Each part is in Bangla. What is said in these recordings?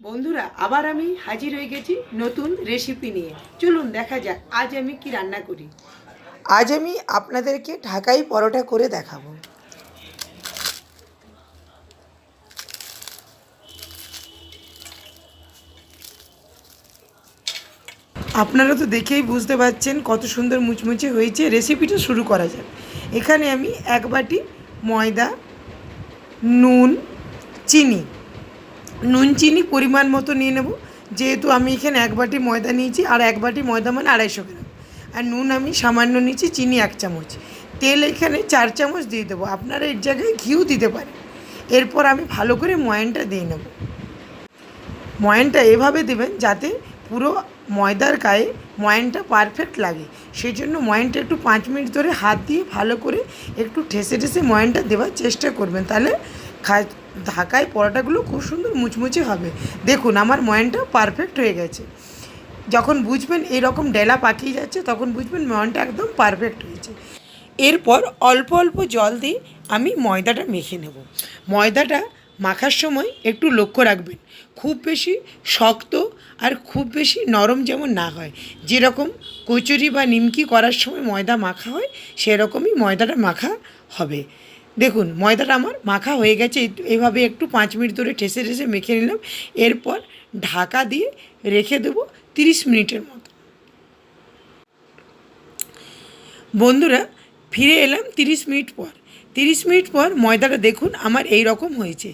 বন্ধুরা, আবার আমি হাজির হয়ে গেছি নতুন রেসিপি নিয়ে। চলুন দেখা যাক আজ আমি কি রান্না করি। আজ আমি আপনাদেরকে ঢাকাই পরোটা করে দেখাবো। আপনারা তো দেখেই বুঝতে পারছেন কত সুন্দর মুচমুচে হয়েছে রেসিপিটা শুরু করা যাক। এখানে আমি এক বাটি ময়দা, নুন, চিনি নুন, চিনি পরিমাণ মতো নিয়ে নেব। যেহেতু আমি এখানে এক বাটি ময়দা নিয়েছি, আর এক বাটি ময়দা মানে আড়াইশো গ্রাম। আর নুন আমি সামান্য নিয়েছি, চিনি এক চামচ। তেল এখানে চার চামচ দিয়ে দেবো। আপনারা এর জায়গায় ঘিও দিতে পারেন। এরপর আমি ভালো করে ময়ানটা দিয়ে নেব। ময়ানটা এভাবে দেবেন যাতে পুরো ময়দার গায়ে ময়ানটা পারফেক্ট লাগে। সেই জন্য ময়ানটা একটু পাঁচ মিনিট ধরে হাত দিয়ে ভালো করে একটু ঠেসে ঠেসে ময়ানটা দেওয়ার চেষ্টা করবেন। তাহলে খা ঢাকায় পরোটাগুলো খুব সুন্দর মুচমুচে হবে। দেখুন, আমার ময়ানটা পারফেক্ট হয়ে গেছে। যখন বুঝবেন এরকম ডেলা পাকিয়ে যাচ্ছে, তখন বুঝবেন ময়নটা একদম পারফেক্ট হয়েছে। এরপর অল্প অল্প জল দিয়ে আমি ময়দাটা মেখে নেব। ময়দাটা মাখার সময় একটু লক্ষ্য রাখবেন, খুব বেশি শক্ত আর খুব বেশি নরম যেমন না হয়। যেরকম কচুরি বা নিমকি করার সময় ময়দা মাখা হয়, সেরকমই ময়দাটা মাখা হবে। দেখুন, ময়দাটা আমার মাখা হয়ে গেছে এইভাবে একটু পাঁচ মিনিট ধরে ঠেসে ঠেসে মেখে নিলাম, এরপর ঢাকা দিয়ে রেখে দেবো তিরিশ মিনিটের মতো। বন্ধুরা, ফিরে এলাম তিরিশ মিনিট পর। তিরিশ মিনিট পর ময়দাটা দেখুন আমার এই রকম হয়েছে।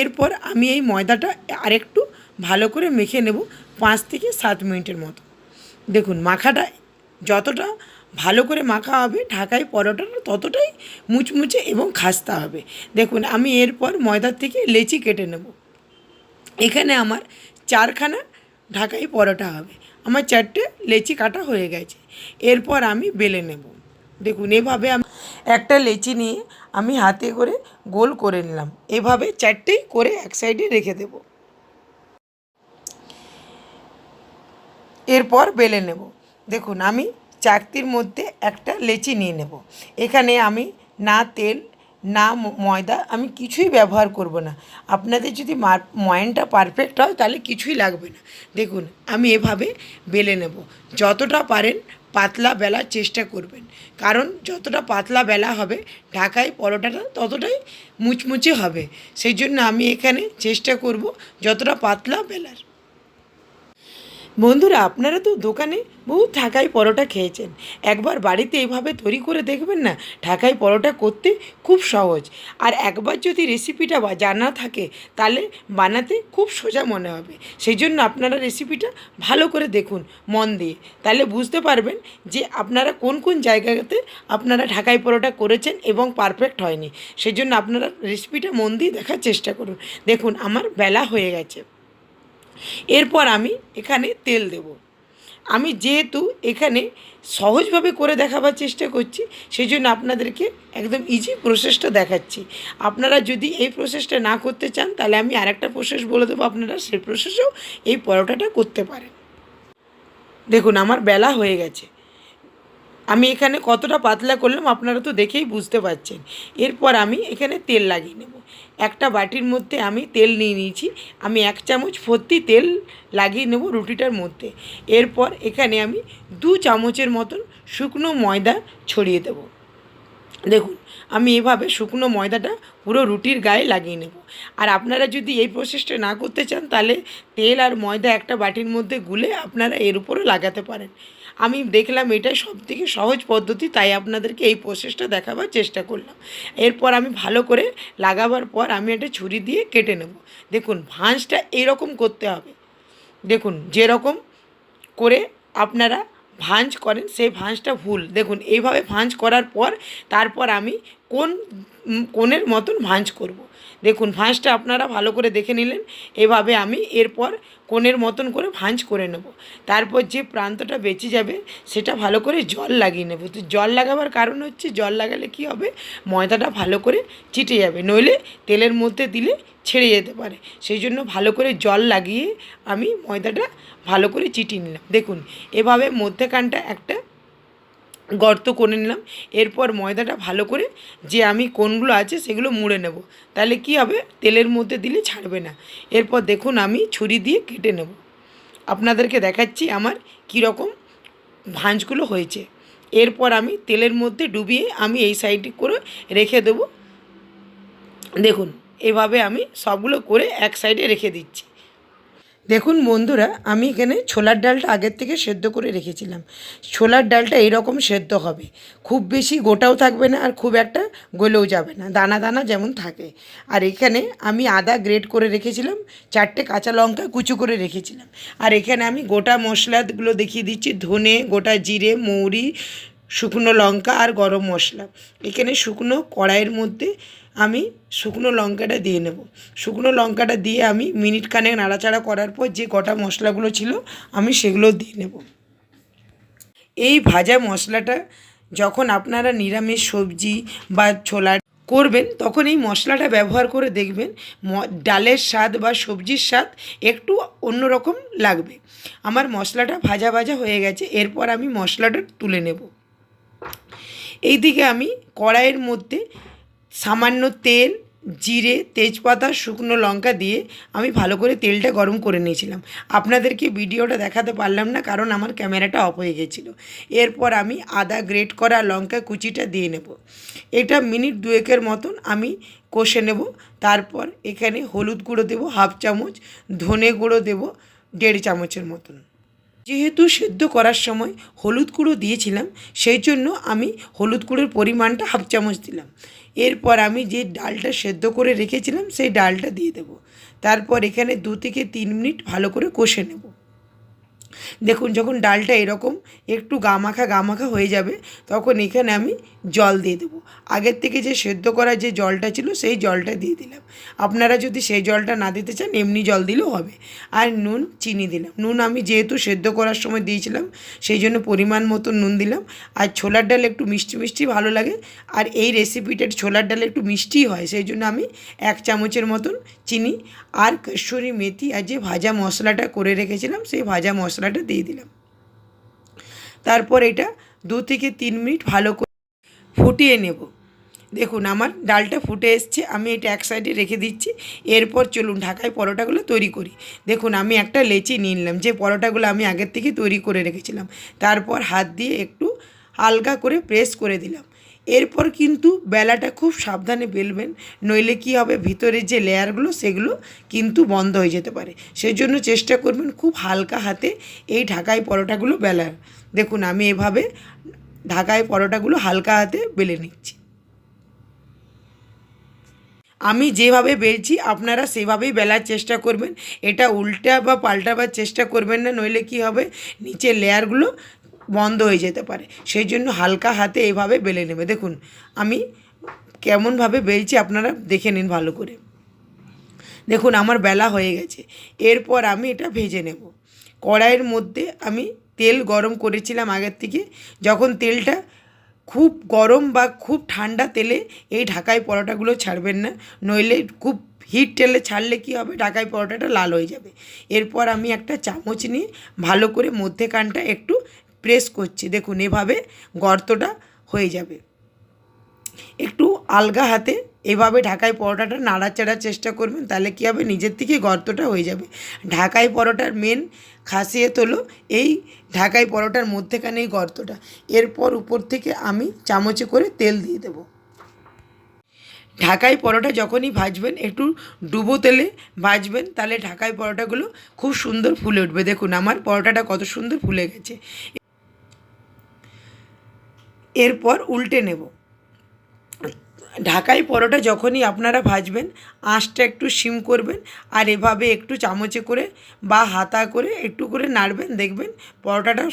এরপর আমি এই ময়দাটা আরেকটু ভালো করে মেখে নেব পাঁচ থেকে সাত মিনিটের মতো। দেখুন, মাখাটা যতটা ভালো করে মাখা হবে, ঢাকায় পরোটাটা ততটাই মুচমুচে এবং খাস্তা হবে। দেখুন, আমি এরপর ময়দার থেকে লেচি কেটে নেব। এখানে আমার চারখানা ঢাকাই পরোটা হবে। আমার চারটে লেচি কাটা হয়ে গেছে। এরপর আমি বেলে নেব। দেখুন, এভাবে আমি একটা লেচি নিয়ে আমি হাতে করে গোল করে নিলাম। এভাবে চারটেই করে এক সাইডে রেখে দেব। এরপর বেলে নেব। দেখুন, আমি চাকতির মধ্যে একটা লেচি নিয়ে নেব। এখানে আমি না তেল, না ময়দা আমি কিছুই ব্যবহার করব না। আপনাদের যদি মার- ময়ানটা পারফেক্ট হয় তাহলে কিছুই লাগবে না। দেখুন, আমি এভাবে বেলে নেব। যতটা পারেন পাতলা বেলার চেষ্টা করবেন। কারণ যতটা পাতলা বেলা হবে, ঢাকায় পরোটাটা ততটাই মুচমুচে হবে। সেই জন্য আমি এখানে চেষ্টা করব যতটা পাতলা বেলার। বন্ধুরা, আপনারা তো দোকানে বহু ঢাকাই পরোটা খেয়েছেন। একবার বাড়িতে এইভাবে তৈরি করে দেখবেন না ঢাকাই পরোটা করতে খুব সহজ। আর একবার যদি রেসিপিটা বা জানা থাকে, তাহলে বানাতে খুব সোজা মনে হবে। সেই জন্য আপনারা রেসিপিটা ভালো করে দেখুন, মন দিয়ে। তাহলে বুঝতে পারবেন যে আপনারা কোন কোন জায়গাতে আপনারা ঢাকাই পরোটা করেছেন এবং পারফেক্ট হয়নি। সেই জন্য আপনারা রেসিপিটা মন দিয়ে দেখার চেষ্টা করুন। দেখুন, আমার বেলা হয়ে গেছে। এরপর আমি এখানে তেল দেব। আমি যেহেতু এখানে সহজভাবে করে দেখাবার চেষ্টা করছি সেই জন্য আপনাদেরকে একদম ইজি প্রসেসটা দেখাচ্ছি। আপনারা যদি এই প্রসেসটা না করতে চান, তাহলে আমি আরেকটা প্রসেস বলে দেবো আপনারা, সেই প্রসেসেও এই পরোটাটা করতে পারেন। দেখুন, আমার বেলা হয়ে গেছে। আমি এখানে কতটা পাতলা করলাম আপনারা তো দেখেই বুঝতে পারছেন। এরপর আমি এখানে তেল লাগিয়ে নেব। একটা বাটির মধ্যে আমি তেল নিয়ে নিয়েছি। আমি এক চামচ ভর্তি তেল লাগিয়ে নেব রুটিটার মধ্যে। এরপর এখানে আমি দু চামচের মতন শুকনো ময়দা ছড়িয়ে দেবো। দেখুন, আমি এভাবে শুকনো ময়দাটা পুরো রুটির গায়ে লাগিয়ে নেব। আর আপনারা যদি এই প্রসেসটা না করতে চান, তাহলে তেল আর ময়দা একটা বাটির মধ্যে গুলে আপনারা এর উপরও লাগাতে পারেন। আমি দেখলাম এটাই সব থেকে সহজ পদ্ধতি, তাই আপনাদেরকে এই প্রসেসটা দেখাবার চেষ্টা করলাম। এরপর আমি ভালো করে লাগাবার পর আমি একটা ছুরি দিয়ে কেটে নেব। দেখুন, ভাঁজটা এরকম করতে হবে। দেখুন, যেরকম করে আপনারা ভাঁজ করেন, সেই ভাঁজটা ভুল। দেখুন, এইভাবে ভাঁজ করার পর, তারপর আমি কোন কোণের মতন ভাঁজ করব। দেখুন, ভাঁজটা আপনারা ভালো করে দেখে নিলেন। এভাবে আমি এরপর কোণের মতন করে ভাঁজ করে নেব। তারপর যে প্রান্তটা বেঁচে যাবে, সেটা ভালো করে জল লাগিয়ে নেব। তো জল লাগাবার কারণ হচ্ছে, জল লাগালে কি হবে? ময়দাটা ভালো করে চিটে যাবে। নইলে তেলের মধ্যে দিলে ছেড়ে যেতে পারে। সেই জন্য ভালো করে জল লাগিয়ে আমি ময়দাটা ভালো করে চিটিয়ে নিলাম। দেখুন, এভাবে মধ্যেখানটা একটা গর্ত করে নিলাম। এরপর ময়দাটা ভালো করে যে আমি কোনগুলো আছে সেগুলো মুড়ে নেব। তাহলে কি হবে? তেলের মধ্যে দিলে ছাড়বে না। এরপর দেখুন আমি ছুরি দিয়ে কেটে নেব। আপনাদেরকে দেখাচ্ছি আমার কীরকম ভাঁজগুলো হয়েছে। এরপর আমি তেলের মধ্যে ডুবিয়ে আমি এই সাইডে করে রেখে দেবো। দেখুন, এভাবে আমি সবগুলো করে এক সাইডে রেখে দিচ্ছি। দেখুন বন্ধুরা, আমি এখানে ছোলার ডালটা আগের থেকে সেদ্ধ করে রেখেছিলাম। ছোলার ডালটা এইরকম সেদ্ধ হবে। খুব বেশি গোটাও থাকবে না আর খুব একটা গলেও যাবে না, দানা দানা যেমন থাকে। আর এখানে আমি আদা গ্রেট করে রেখেছিলাম, চারটে কাঁচা লঙ্কা কুচু করে রেখেছিলাম। আর এখানে আমি গোটা মশলাগুলো দেখিয়ে দিচ্ছি, ধনে, গোটা জিরে, মৌরি শুকনো লঙ্কা আর গরম মশলা। এখানে শুকনো কড়াইয়ের মধ্যে আমি শুকনো লঙ্কাটা দিয়ে নেব। শুকনো লঙ্কাটা দিয়ে আমি মিনিট খানেক নাড়াচাড়া করার পর যে গোটা মশলাগুলো ছিল, আমি সেগুলো দিয়ে নেব। এই ভাজা মশলাটা যখন আপনারা নিরামিষ সবজি বা ছোলা করবেন, তখন এই মশলাটা ব্যবহার করে দেখবেন ডালের স্বাদ বা সবজির স্বাদ একটু অন্যরকম লাগবে। আমার মশলাটা ভাজা ভাজা হয়ে গেছে, এরপর আমি মশলাটা তুলে নেব। এইদিকে আমি কড়াইয়ের মধ্যে সামান্য তেল, জিরে, তেজপাতা, শুকনো লঙ্কা দিয়ে আমি ভালো করে তেলটা গরম করে নিয়েছিলাম। আপনাদেরকে ভিডিওটা দেখাতে পারলাম না কারণ আমার ক্যামেরাটা অফ হয়ে গেছিল। এরপর আমি আদা গ্রেট করা লঙ্কা কুচিটা দিয়ে নেব। এটা মিনিট দুয়েকের মতন আমি কষে নেব। তারপর এখানে হলুদ গুঁড়ো দেবো, হাফ চামচ, ধনে গুঁড়ো দেবো, দেড় চামচের মতন। যেহেতু সেদ্ধ করার সময় হলুদ গুঁড়ো দিয়েছিলাম, সেই জন্য আমি হলুদ গুঁড়োর পরিমাণটা হাফ চামচ দিলাম। এরপর আমি যে ডালটা সেদ্ধ করে রেখেছিলাম, সেই ডালটা দিয়ে দেব। তারপর এখানে দু থেকে তিন মিনিট ভালো করে কষে নেব। দেখুন, যখন ডালটা এরকম একটু গামাখা গামাখা হয়ে যাবে, তখন এখানে আমি জল দিয়ে দেবো। আগের থেকে যে সেদ্ধ করা যে জলটা ছিল সেই জলটা দিয়ে দিলাম। আপনারা যদি সেই জলটা না দিতে চান, এমনি জল দিলেও হবে। আর নুন, চিনি দিলাম। নুন আমি যেহেতু সেদ্ধ করার সময় দিয়েছিলাম, সেই জন্য পরিমাণ মতো নুন দিলাম। আর ছোলার ডাল একটু মিষ্টি মিষ্টি ভালো লাগে। আর এই রেসিপিটার ছোলার ডাল একটু মিষ্টি হয়, সেই জন্য আমি এক চামচের মতন চিনি আর কসুরি মেথি আর যে ভাজা মশলাটা করে রেখেছিলাম, সেই ভাজা মশলাটা দিয়ে দিলাম। তারপর এটা দু থেকে তিন মিনিট ভালো ফুটিয়ে নেব। দেখুন, আমার ডালটা ফুটে এসছে, আমি এটা এক সাইডে রেখে দিচ্ছি, এরপর চলুন ঢাকায় পরোটাগুলো তৈরি করি। দেখুন, আমি একটা লেচি নিলাম, যে পরোটাগুলো আমি আগের থেকে তৈরি করে রেখেছিলাম। তারপর হাত দিয়ে একটু হালকা করে প্রেস করে দিলাম। এরপর কিন্তু বেলাটা খুব সাবধানে বেলবেন, নইলে কি হবে, ভিতরের যে লেয়ারগুলো, সেগুলো কিন্তু বন্ধ হয়ে যেতে পারে। সেই জন্য চেষ্টা করবেন খুব হালকা হাতে এই ঢাকায় পরোটাগুলো বেলার। দেখুন, আমি এভাবে ঢাকায় পরোটাগুলো হালকা হাতে বেলে নিচ্ছি। আমি যেভাবে বেলছি, আপনারা সেভাবেই বেলার চেষ্টা করবেন। এটা উল্টা বা পাল্টাবার চেষ্টা করবেন না, নইলে কি হবে? নিচের লেয়ারগুলো বন্ধ হয়ে যেতে পারে। সেই জন্য হালকা হাতে এভাবে বেলে নেবে। দেখুন, আমি কেমনভাবে বেলছি, আপনারা দেখে নিন ভালো করে। দেখুন, আমার বেলা হয়ে গেছে। এরপর আমি এটা ভেজে নেব। কড়াইয়ের মধ্যে আমি তেল গরম করেছিলাম আগের থেকে। যখন তেলটা খুব গরম বা খুব ঠান্ডা তেলে এই ঢাকায় পরোটাগুলো ছাড়বেন না। নইলে খুব হিট তেলে ছাড়লে কি হবে? ঢাকায় পরোটাটা লাল হয়ে যাবে। এরপর আমি একটা চামচ নিয়ে ভালো করে মধ্যে কানটা একটু প্রেস করছি। দেখুন, এভাবে গর্তটা হয়ে যাবে। একটু আলগা হাতে এভাবে ঢাকাই পরোটাটা নাড়াচাড়ার চেষ্টা করবেন, তাহলে কী হবে? নিজের থেকে গর্তটা হয়ে যাবে। ঢাকাই পরোটার মেন খাসিয়ে হলো এই ঢাকাই পরোটার মধ্যেখানে এই গর্তটা। এরপর উপর থেকে আমি চামচে করে তেল দিয়ে দেবো। ঢাকাই পরোটা যখনই ভাজবেন, একটু ডুবো তেলে ভাজবেন, তাহলে ঢাকাই পরোটাগুলো খুব সুন্দর ফুলে উঠবে। দেখুন, আমার পরোটাটা কত সুন্দর ফুলে গেছে। এরপর উল্টে নেব। ঢাকাই পরোটা যখনই আপনারা ভাজবেন আঁশটা একটু সিম করবেন আর এভাবে একটু চামচে করে বা হাতা করে একটু করে নাড়বেন, দেখবেন পরোটাটা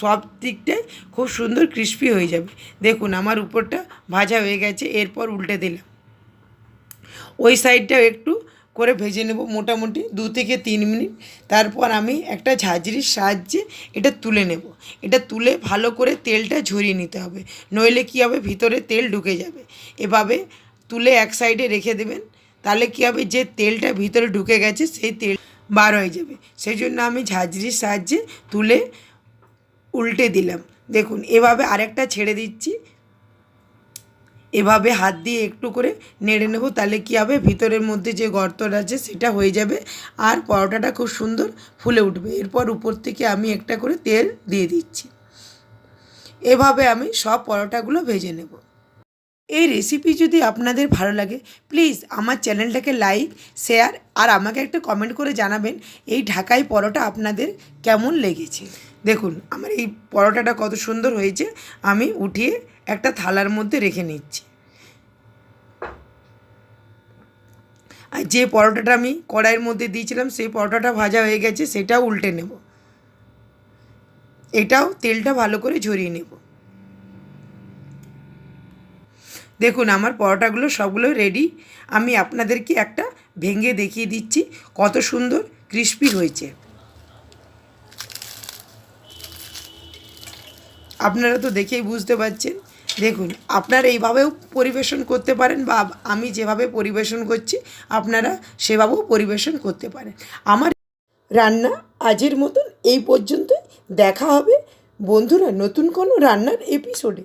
সব দিকটাই খুব সুন্দর ক্রিস্পি হয়ে যাবে। দেখুন আমার উপরটা ভাজা হয়ে গেছে, এরপর উল্টে দিলাম। ওই সাইডটাও একটু করে ভেজে নেব মোটামুটি দু থেকে তিন মিনিট। তারপর আমি একটা ঝাঁঝরির সাহায্যে এটা তুলে নেব। এটা তুলে ভালো করে তেলটা ঝরিয়ে নিতে হবে। নইলে কী হবে? ভিতরে তেল ঢুকে যাবে। এভাবে তুলে এক সাইডে রেখে দেবেন। তাহলে কী হবে? যে তেলটা ভিতরে ঢুকে গেছে, সেই তেল বার হয়ে যাবে। সেই জন্য আমি ঝাঁঝরির সাহায্যে তুলে উল্টে দিলাম। দেখুন, এভাবে আরেকটা ছেড়ে দিচ্ছি। এভাবে হাত দিয়ে একটু করে নেড়ে নেব, তাহলে কী হবে? ভিতরের মধ্যে যে গর্তটা আছে, সেটা হয়ে যাবে আর পরোটাটা খুব সুন্দর ফুলে উঠবে। এরপর উপর থেকে আমি একটা করে তেল দিয়ে দিচ্ছি। এভাবে আমি সব পরোটাগুলো ভেজে নেব। এই রেসিপি যদি আপনাদের ভালো লাগে প্লিজ আমার চ্যানেলটাকে লাইক শেয়ার আর আমাকে একটা কমেন্ট করে জানাবেন, এই ঢাকাই পরোটা আপনাদের কেমন লেগেছে। দেখুন, আমার এই পরোটাটা কত সুন্দর হয়েছে। আমি উঠিয়ে একটা থালার মধ্যে রেখে নিচ্ছি। আর যে পরোটাটা আমি কড়াইয়ের মধ্যে দিয়েছিলাম, সেই পরোটাটা ভাজা হয়ে গেছে, সেটাও উল্টে নেব। এটাও তেলটা ভালো করে ঝরিয়ে নেব। দেখুন, আমার পরোটাগুলো সবগুলো রেডি আমি আপনাদেরকে একটা ভেঙে দেখিয়ে দিচ্ছি, কত সুন্দর ক্রিস্পি হয়েছে। আপনারা তো দেখেই বুঝতে পারছেন। দেখুন, আপনারা এইভাবেও পরিবেশন করতে পারেন বা আমি যেভাবে পরিবেশন করছি, আপনারা সেভাবেও পরিবেশন করতে পারেন। আমার রান্না আজের মতন এই পর্যন্তই। দেখা হবে। বন্ধুরা, নতুন কোনো রান্নার এপিসোডে